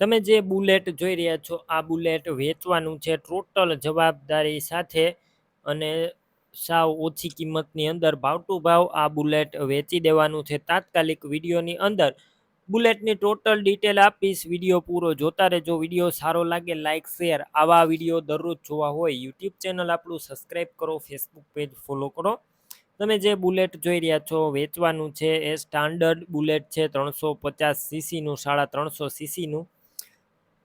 તમે જે બુલેટ જોઈ રહ્યા છો, આ બુલેટ વેચવાનું છે ટોટલ જવાબદારી સાથે અને સાવ ઓછી કિંમતની અંદર ભાવ ટુ ભાવ આ બુલેટ વેચી દેવાનું છે. તાત્કાલિક વિડીયોની અંદર બુલેટની ટોટલ ડિટેલ આપીશ, વીડિયો પૂરો જોતા રહેજો. વીડિયો સારો લાગે લાઇક શેર, આવા વીડિયો દરરોજ જોવા હોય યુટ્યુબ ચેનલ આપણું સબસ્ક્રાઈબ કરો, ફેસબુક પેજ ફોલો કરો. તમે જે બુલેટ જોઈ રહ્યા છો, વેચવાનું છે એ સ્ટાન્ડર્ડ બુલેટ છે, ત્રણસો પચાસ સીસીનું, સાડા ત્રણસો સીસીનું.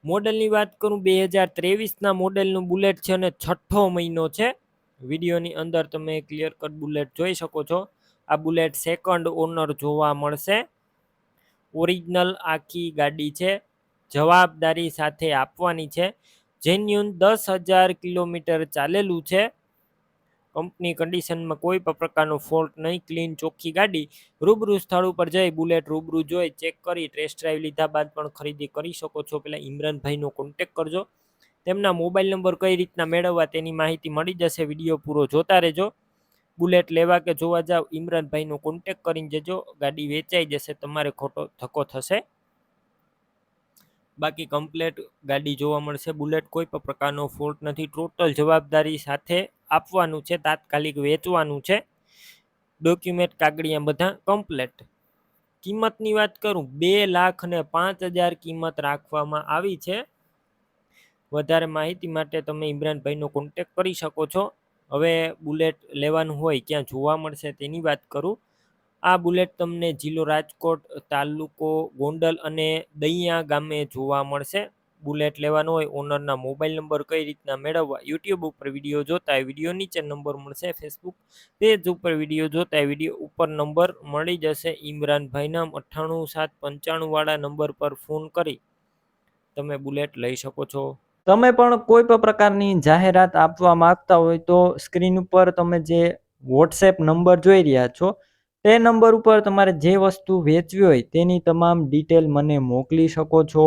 મોડલની વાત કરું, બે હજાર ત્રેવીસના મોડેલનું બુલેટ છે અને છઠ્ઠો મહિનો છે. વિડીયોની અંદર તમે ક્લિયર કટ બુલેટ જોઈ શકો છો. આ બુલેટ સેકન્ડ ઓનર જોવા મળશે. ઓરિજિનલ આખી ગાડી છે. જવાબદારી સાથે આપવાની છે. જેન્યુન દસ હજાર કિલોમીટર ચાલેલું છે. કંપની કન્ડિશનમાં કોઈ પણ પ્રકારનો ફોલ્ટ નહીં ક્લીન ચોખ્ખી ગાડી રૂબરૂ સ્થળ ઉપર જઈ બુલેટ રૂબરૂ જોઈ ચેક કરી ટેસ્ટ ડ્રાઈવ લીધા બાદ પણ ખરીદી કરી શકો છો. પેલા ઇમરાનભાઈનો કોન્ટેક કરજો. તેમના મોબાઈલ નંબર કઈ રીતના મેળવવા તેની માહિતી મળી જશે. વીડિયો પૂરો જોતા રહેજો. બુલેટ લેવા કે જોવા જાવ, ઇમરાનભાઈનો કોન્ટેક કરીને જજો. ગાડી વેચાઈ જશે, તમારે ખોટો ધક્કો થશે. બાકી કમ્પ્લેટ ગાડી જોવા મળશે. બુલેટ કોઈ પણ પ્રકારનો ફોલ્ટ નથી. ટોટલ જવાબદારી સાથે આપવાનું છે, તાત્કાલિક વેચવાનું છે. ડોક્યુમેન્ટ કાગળિયા બધા કમ્પ્લેટ કિંમતની વાત કરું, બે લાખ ને પાંચ હજાર કિંમત રાખવામાં આવી છે. વધારે માહિતી માટે તમે ઇમરાનભાઈનો કોન્ટેક કરી શકો છો. હવે બુલેટ લેવાનું હોય, ક્યાં જોવા મળશે તેની વાત કરું. આ બુલેટ તમને જિલ્લો રાજકોટ તાલુકો ગોંડલ અને દૈયા ગામે જોવા મળશે. બુલેટ લેવાનો હોય, ઓનરના મોબાઈલ નંબર કઈ રીતના મેળવવા, યુટ્યુબ ઉપર વીડિયો જોતા વીડિયો નીચે નંબર મળશે, ફેસબુક પેજ ઉપર વીડિયો જોતા વીડિયો ઉપર નંબર મળી જશે ઇમરાનભાઈના અઠ્ઠાણું સાત પંચાણું વાળા નંબર પર ફોન કરી તમે બુલેટ લઈ શકો છો. તમે પણ કોઈ પણ પ્રકારની જાહેરાત આપવા માંગતા હોય તો સ્ક્રીન ઉપર તમે જે વોટ્સએપ નંબર જોઈ રહ્યા છો, તે નંબર ઉપર તમારે જે વસ્તુ વેચવી હોય તેની તમામ ડિટેલ મને મોકલી શકો છો.